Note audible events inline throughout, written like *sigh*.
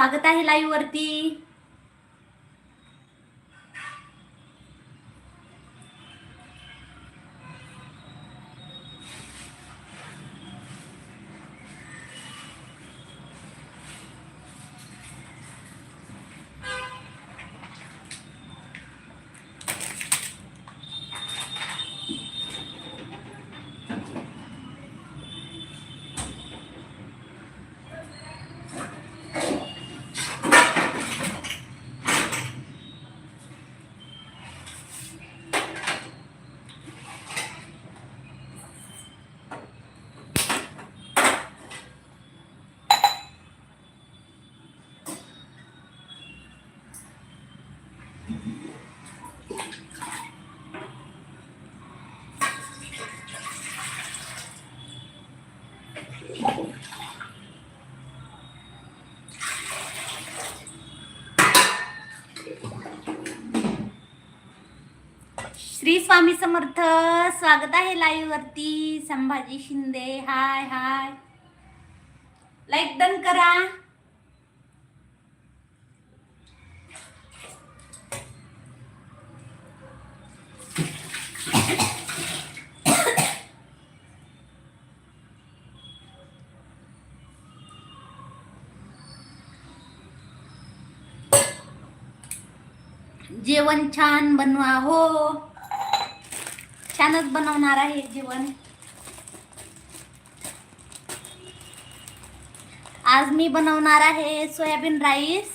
स्वागत आहे लाईव्ह वरती श्री स्वामी समर्थ. स्वागत आहे लाईव्ह वरती. Sambhaji Shinde hi hi like done करा. जेवण छान बनवा हो. छानच बनवणार आहे जेवण आज मी बनवणार आहे सोयाबीन राईस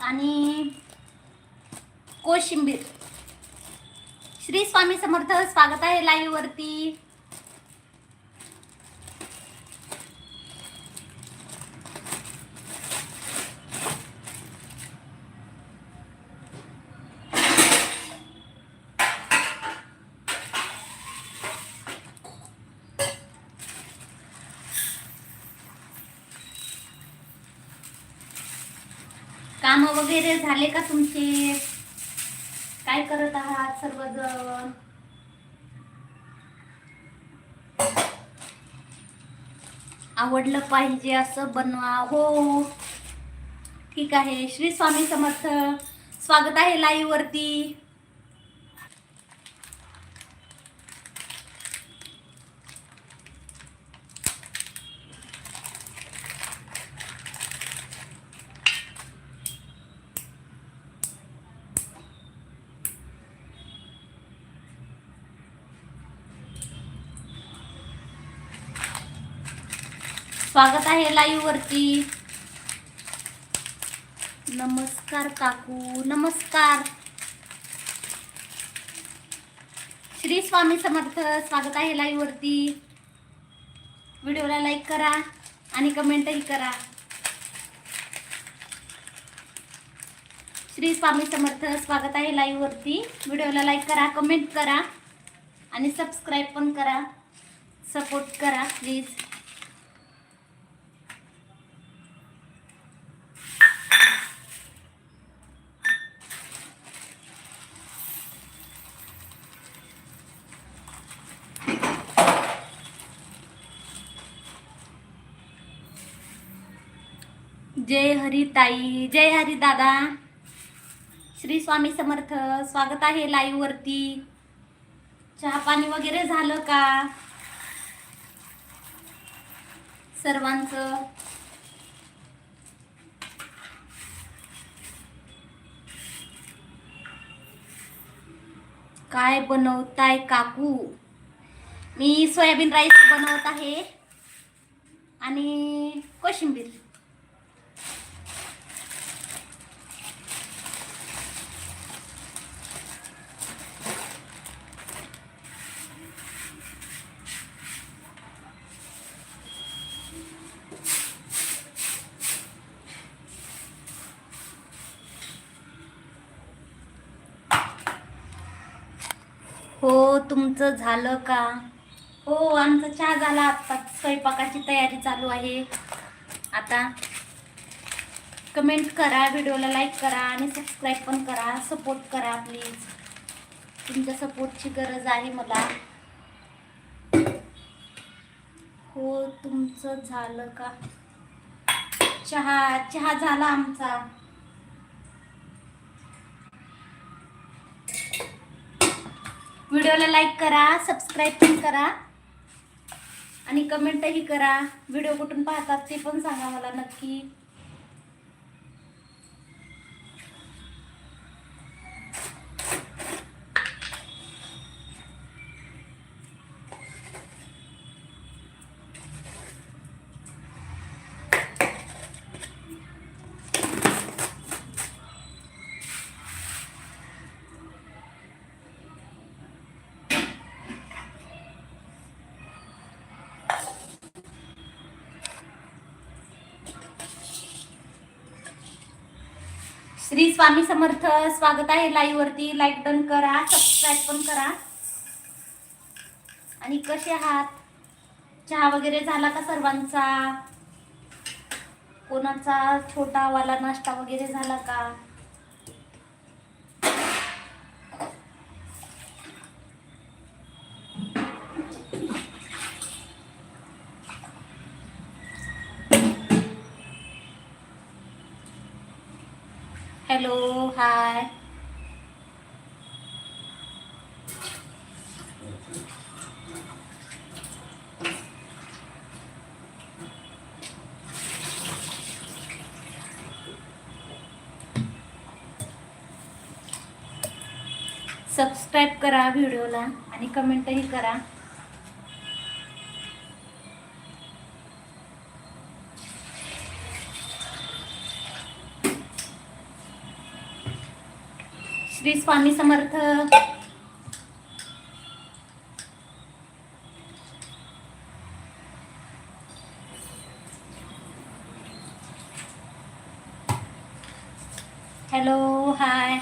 आणि कोशिंबीर. श्री स्वामी समर्थ स्वागत आहे लाईव्ह वरती काम वगैरे झाले का तुमचे? काय करत आहात सर्वजण? आवडलं पाहिजे असं बनवा. हो. ठीक आहे. श्री स्वामी समर्थ. स्वागत आहे लाईव्ह स्वागत आहे लाईव्ह वरती. नमस्कार काकू नमस्कार. श्री स्वामी समर्थ स्वागत आहे लाईव्ह वरती. व्हिडिओला लाईक करा आणि कमेंटही करा. श्री स्वामी समर्थ स्वागत आहे लाईव्ह वरती. व्हिडिओला लाईक करा कमेंट करा आणि सबस्क्राईब पण करा. सपोर्ट करा प्लीज जय हरी ताई जय हरी दादा. श्री स्वामी समर्थ स्वागत आहे लाईव्ह वरती. चहा पाणी वगैरे झालं का? सर्वांचं. काय बनवताय काकू? मी सोयाबीन राईस बनवत आहे. आणि कोशिंबीर. हो तुमचं झालं का? हो आमचा चहा झाला आता. स्वयंपाकाची तयारी चालू आहे. आता कमेंट करा व्हिडिओला लाईक करा आणि सबस्क्राईब पण करा. सपोर्ट करा प्लीज तुमच्या सपोर्टची गरज आहे मला. हो तुमचं झालं का? चहा चहा झाला आमचा. व्हिडिओला लाईक करा सबस्क्राईब पण करा. आणि कमेंटही करा. व्हिडिओ कुठून पाहतात ते पण सांगा मला नक्की. श्री स्वामी समर्थ स्वागत आहे लाईव्ह वरती. लाईक डन करा सबस्क्राईब पण करा. आणि कसे आहात? चहा वगैरे झाला का सर्वांचा? कोणाचा छोटा वाला नाश्ता वगैरे झाला का? Hello hi. सबस्क्राईब करा व्हिडिओला आणि कमेंटही करा. श्री स्वामी समर्थ हॅलो हाय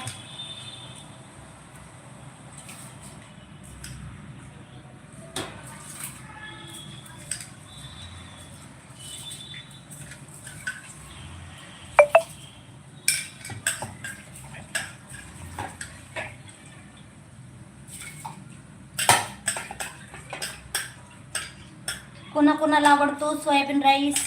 कोणाकोणाला आवडतो? Soybean rice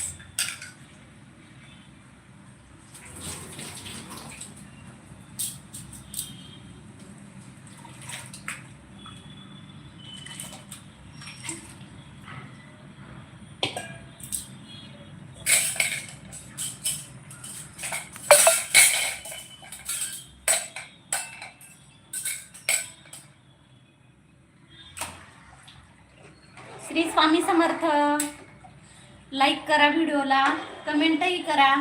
Shri Swami Samarth like करा व्हिडिओला कमेंटही करा.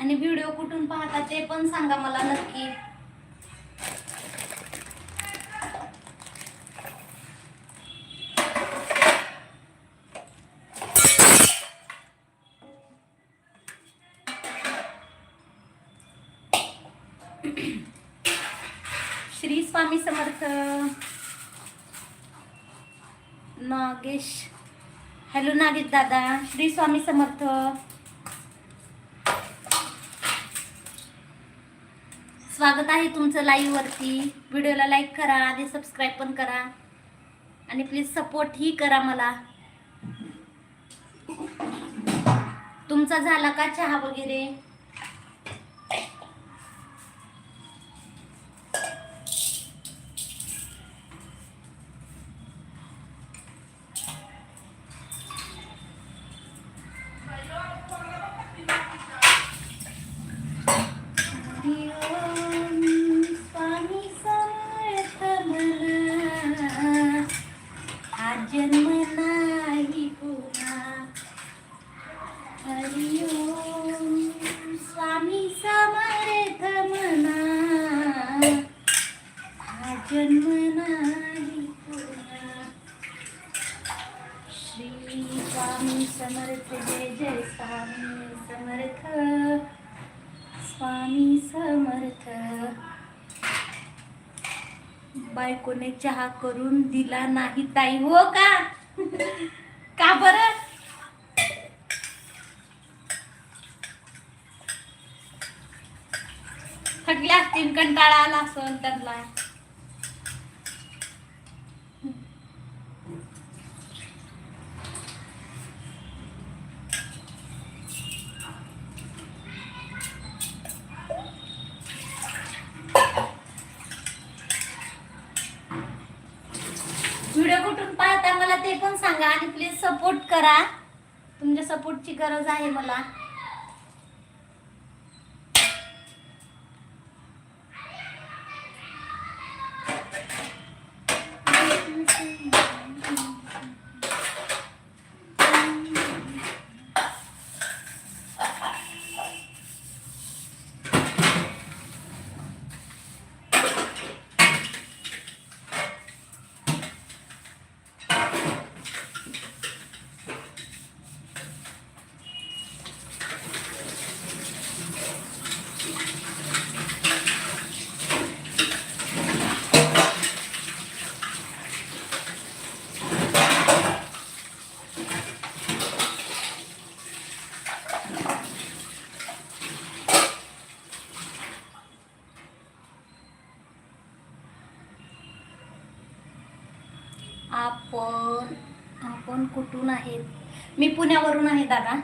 आणि व्हिडिओ कुठून पाहता ते पण सांगा मला नक्की श्री स्वामी समर्थ नागेश हॅलो नागेश दादा श्री स्वामी समर्थ. स्वागत आहे तुमचं लाईव्ह वरती. व्हिडिओला लाईक करा आणि सबस्क्राईब पण करा. आणि प्लीज सपोर्ट ही करा मला. तुमचा झाला का चहा वगैरे स्वामी समर्थ मला हा जन्म नाही पुन्हा हरिओम स्वामी समर्थ म्हणा हा जन्म नाही पुन्हा श्री स्वामी समर्थ जय जय स्वामी समर्थ स्वामी समर्थ बायकोने चहा करून दिला नाही ताई हो का? *laughs* का बरं? थकल्या असतील कंटाळा आला असेल त्यांना व्हिडिओ कुठून पाहता मला ते पण सांगा आणि प्लीज सपोर्ट करा तुमच्या सपोर्टची गरज आहे मला आपण आपण कुठून आहेत? मी पुण्यावरून आहे दादा.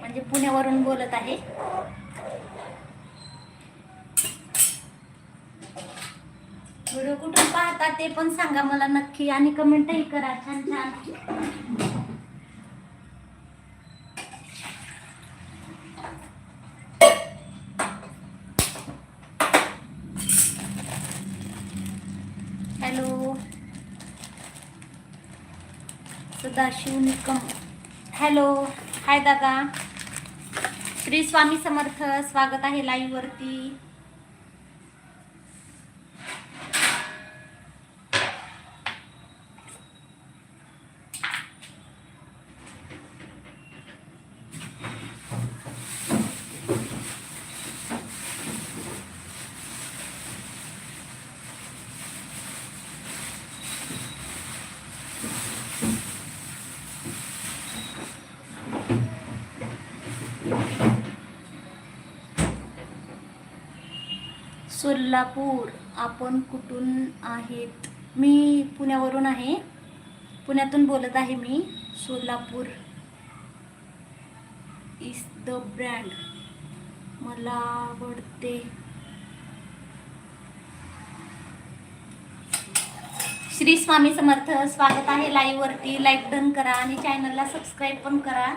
म्हणजे पुण्यावरून बोलत आहे. व्हिडिओ कुठून पाहता ते पण सांगा मला नक्की आणि कमेंटही करा. छान छान hello Sadashiv Nikam hello hi दादा. श्री स्वामी समर्थ स्वागत आहे लाईव्हवरती सोलापूर. आपण कुठून आहेत? मी पुण्यावरून आहे. पुण्यातून बोलत आहे मी सोलापूर. इज द ब्रँड मला आवडते. श्री स्वामी समर्थ स्वागत आहे. लाईव्हवरती लाईक डन करा आणि चॅनलला सबस्क्राईब पण करा.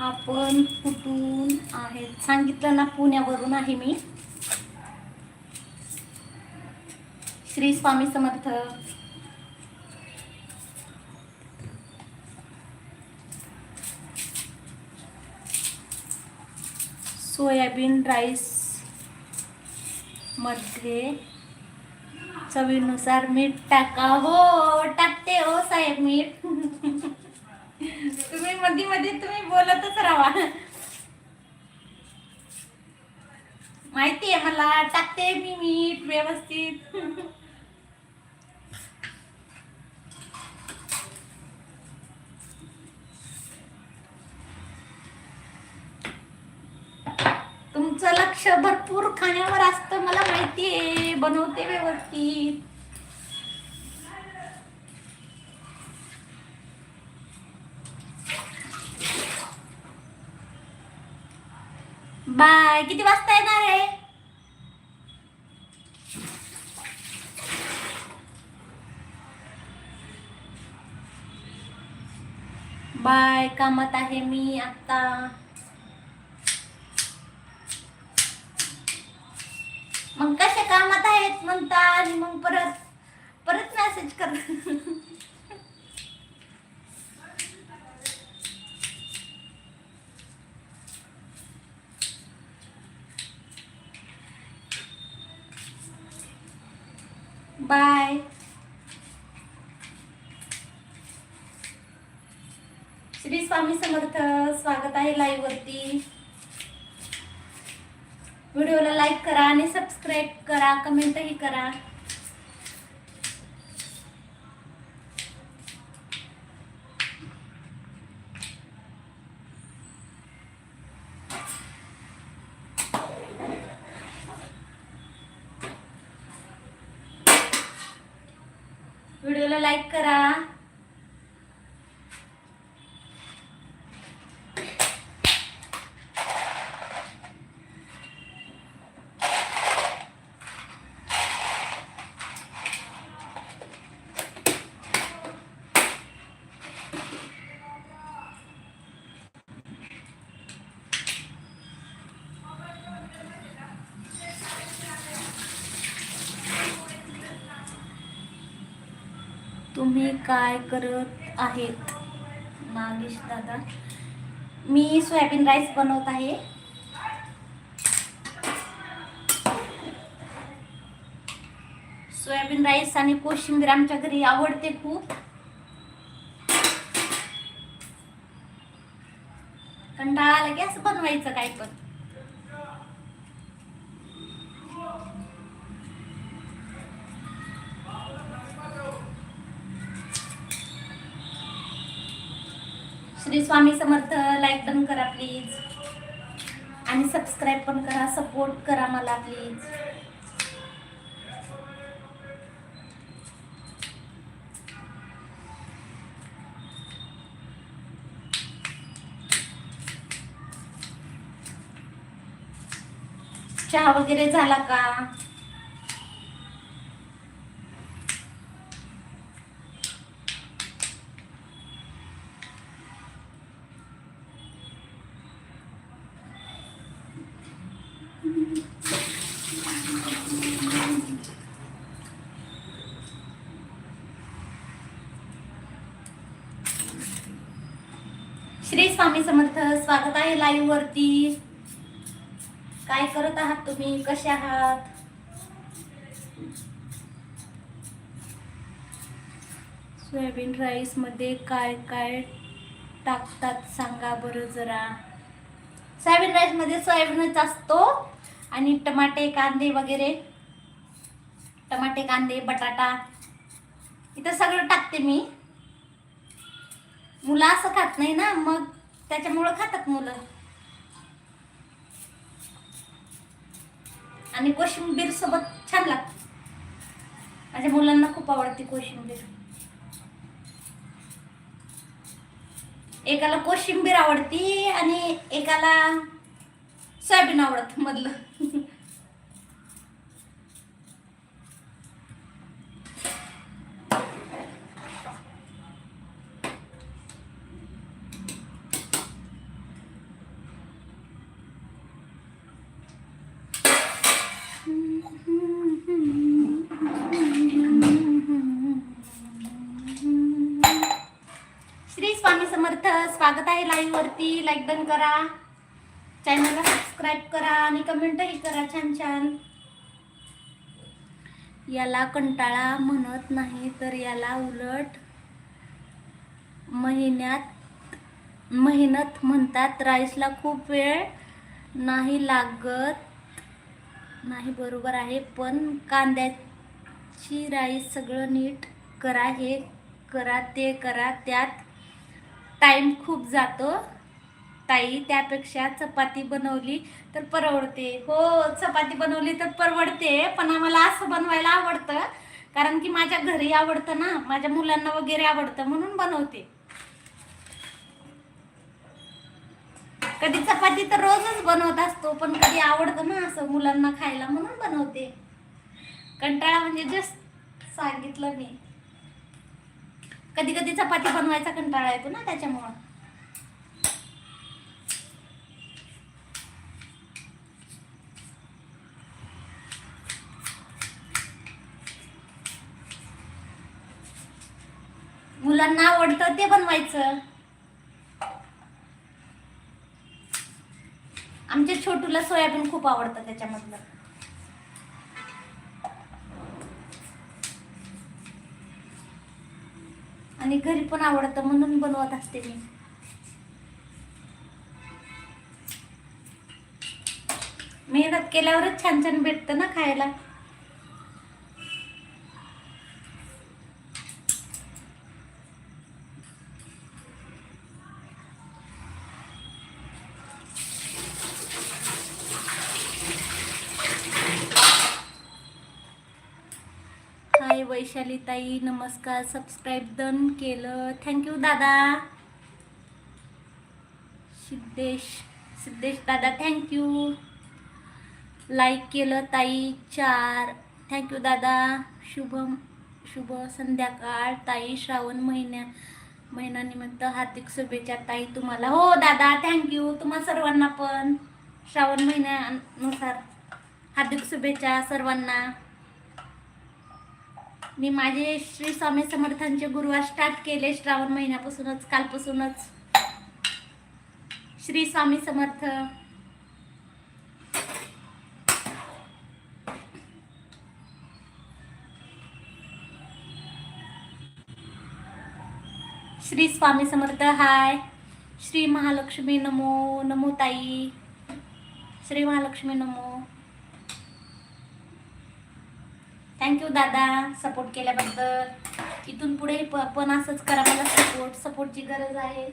आपण कुठून आहेत? सांगितलं ना पुण्यावरून आहे मी. श्री स्वामी समर्थ. सोयाबीन राईसमध्ये चवीनुसार मीठ टाका. हो टाकते हो साहेब मीठ. तुम्ही मध्ये मध्ये बोलतच राहा. माहिती आहे मला टाकते मी मीठ व्यवस्थित. तुमचं लक्ष भरपूर खाण्यावर असतं मला माहिती आहे बनवते व्यवस्थित. बाय किती वाजता येणार आहे? बाय कामात आहे मी आता. मग कशा कामात आहेत म्हणता आणि मग परत परत मेसेज कर. *laughs* बाय श्री स्वामी समर्थ. स्वागत आहे लाईव्ह वरती. व्हिडिओला लाईक करा आणि सबस्क्राईब करा कमेंटही करा व्हिडिओला लाईक करा तुम्ही काय करत आहेत? नागेश दादा मी सोयाबीन राईस बनवत आहे. सोयाबीन राईस आणि कोशिंबीर आमच्या घरी आवडते खूप. कंटाळा आला की असं बनवायचं काय पण. श्री स्वामी समर्थ लाईक पण करा प्लीज आणि सबस्क्राईब पण करा सपोर्ट करा मला प्लीज चहा वगैरे झाला का श्री स्वामी समर्थ स्वागत आहे लाईव्ह वरती. काय करत आहात तुम्ही? कसे आहात? सोयाबीन राईसमध्ये काय काय टाकतात सांगा बरं जरा. सोयाबीन राईसमध्ये सोयाबीनच असतो आणि टमाटे कांदे वगैरे. टमाटे कांदे बटाटा. इथं सगळं टाकते मी. मुलं असं खात नाही ना मग त्याच्यामुळं खातात मुलं. आणि कोशिंबीर सोबत छान लागते. माझ्या मुलांना खूप आवडते कोशिंबीर. एकाला कोशिंबीर आवडती आणि एकाला सोयाबीन आवडत मधलं *laughs* श्री स्वामी समर्थ स्वागत आहे लाईव्ह वरती. लाईक डन करा. चॅनलला सबस्क्राईब करा आणि कमेंटही करा छान छान. याला कंटाळा म्हणत नाही तर याला उलट महिन्यात मेहनत म्हणतात. राईसला खूप वेळ नाही लागत. नाही बरोबर आहे. पण कांद्याची राईस सगळं नीट करा हे करा ते करा त्यात टाईम खूप जातो. ताई त्यापेक्षा चपाती बनवली तर परवडते. हो चपाती बनवली तर परवडते पण आम्हाला असं बनवायला आवडतं. कारण की माझ्या घरी आवडतं ना माझ्या मुलांना वगैरे आवडतं म्हणून बनवते. कधी चपाती तर रोजच बनवत असतो पण कधी आवडतं ना असं मुलांना खायला म्हणून बनवते. कंटाळा म्हणजे जस्ट सांगितलं मी. कधी कधी चपाती बनवायचा कंटाळा येतो ना त्याच्यामुळं. मुलांना आवडतं ते बनवायचं. आमच्या छोटूला सोयाबीन खूप आवडतं त्याच्यामधलं. आणि घरी पण आवडतं म्हणून बनवत असते मी. मेहनत केल्यावरच छान छान भेटतं ना खायला. हाय ताई नमस्कार सबस्क्राईब डन केलं. थँक्यू दादा. सिद्धेश सिद्धेश दादा थँक्यू लाईक केलं ताई चार. थँक्यू दादा. शुभम शुभ संध्याकाळ ताई. श्रावण महिन्या महिन्यानिमित्त हार्दिक शुभेच्छा ताई तुम्हाला. हो दादा थँक्यू तुम्हा सर्वांना पण. श्रावण महिन्यानुसार हार्दिक शुभेच्छा सर्वांना. मी माझे श्री स्वामी समर्थांचे गुरुवार स्टार्ट केले श्रावण महिन्यापासूनच कालपासूनच. श्री स्वामी समर्थ. श्री स्वामी समर्थ हाय. श्री महालक्ष्मी नमो नमो ताई. श्री महालक्ष्मी नमो. थँक्यू दादा सपोर्ट केल्याबद्दल. इथून पुढे प- पण असंच करा मला सपोर्ट सपोर्टची गरज आहे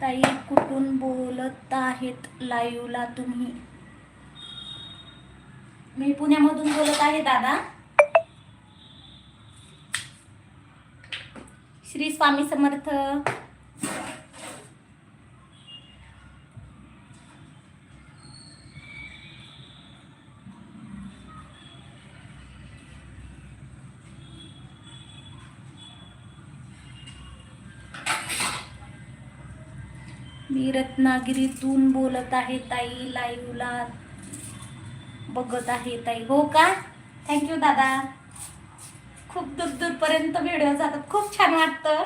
ताई कुठून बोलत आहेत लाईव्हला तुम्ही. मी पुण्यामधून बोलत आहे दादा. श्री स्वामी समर्थ. रत्नागिरीतून बोलत आहे ताई लाईव्हला बघत आहे ताई. हो का? थँक्यू दादा. खूप दूर दूरपर्यंत व्हिडिओ जातात. खूप छान वाटतं.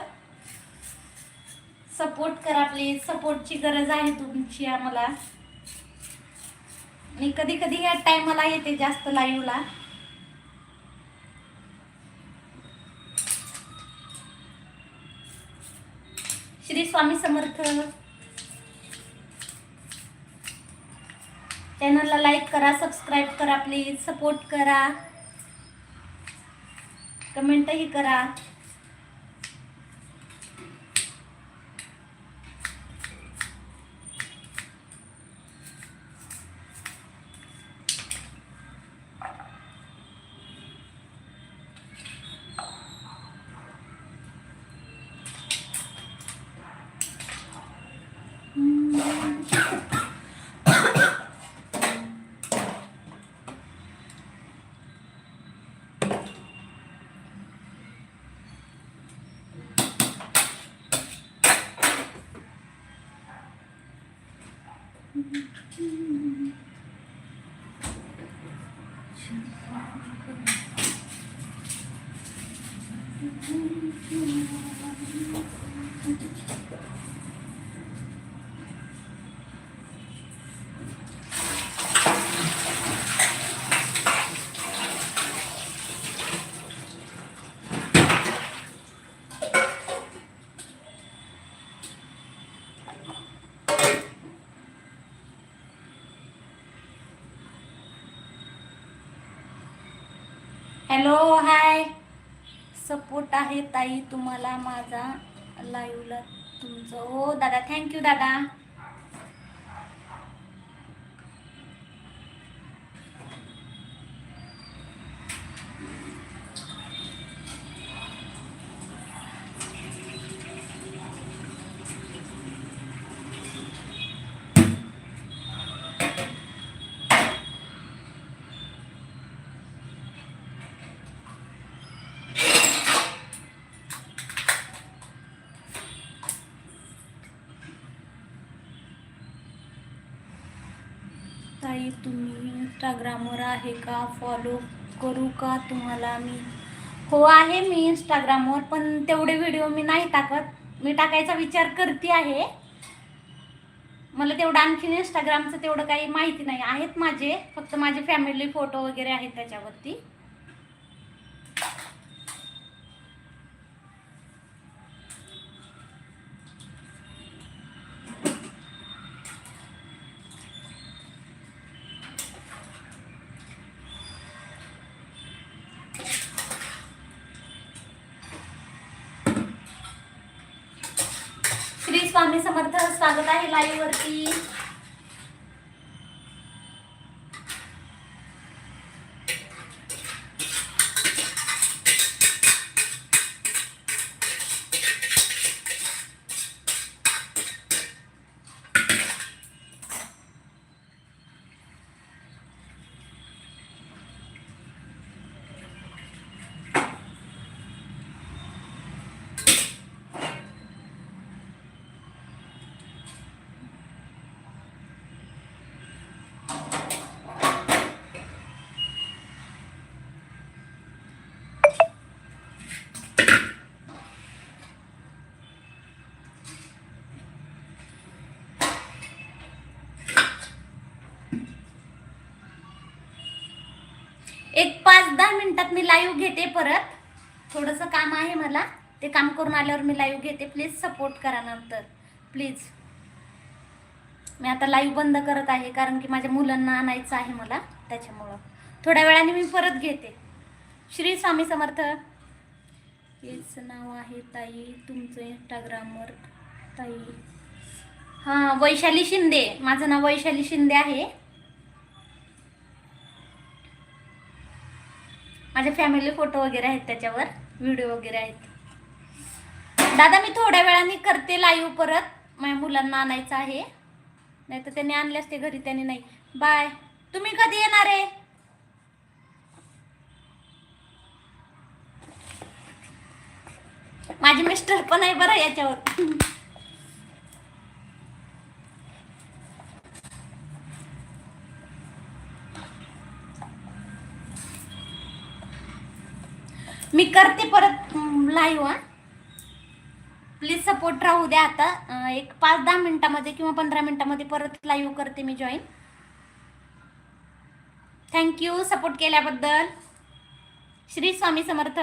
सपोर्ट करा प्लीज सपोर्टची गरज आहे तुमची आम्हाला. मी कधी कधी या टायमाला येते जास्त लाईव्हला श्री स्वामी समर्थ. चॅनलला लाईक करा सबस्क्राईब करा प्लीज सपोर्ट करा. कमेंटही करा. Hello hi. सपोर्ट आहे ताई तुम्हाला माझा लाईव्हला तुमचं. हो दादा थँक्यू दादा. तुम्ही इंस्टाग्रामवर आहे का? फॉलो करू का तुम्हाला मी? हो आहे मी इंस्टाग्रामवर पण तेवढे व्हिडिओ मी नाही टाकत. मी टाकायचा विचार करते आहे. मला तेवढं आणखीन इंस्टाग्रामचं तेवढं काही माहिती नाही. आहेत माझे फक्त माझे फॅमिली फोटो वगैरे आहेत त्याच्यावरती श्री स्वामी समर्थ स्वागत आहे लाईव्ह वरती. एक पाच दहा मिनिटात मी लाईव्ह घेते परत. थोडंसं काम आहे मला. ते काम करून आल्यावर मी लाईव्ह घेते. प्लीज सपोर्ट करा नंतर. प्लीज मी आता लाईव्ह बंद करत आहे कारण की माझ्या मुलांना आणायचं आहे मला. त्याच्यामुळं. थोड्या वेळाने मी परत घेते. श्री स्वामी समर्थ. हेच नाव आहे ताई. तुमचं इंस्टाग्रामवर ताई. हां वैशाली शिंदे. माझं नाव वैशाली शिंदे आहे. माझे फॅमिली फोटो वगैरे आहेत त्याच्यावर व्हिडिओ वगैरे आहेत. दादा मी थोड्या वेळाने करते लाईव्ह परत. माझ्या मुलांना आणायचं आहे. नाही तर त्यांनी आणले असते घरी त्यांनी नाही. बाय तुम्ही कधी येणार आहे? माझे मिस्टर पण आहे बरं याच्यावर. मी करते परत लाईव्ह प्लीज सपोर्ट राहू द्या आता. एक पाच दहा मिनिटामध्ये किंवा पंधरा मिनिटामध्ये परत लाईव्ह करते मी जॉईन थँक्यू सपोर्ट केल्याबद्दल. श्री स्वामी समर्थ.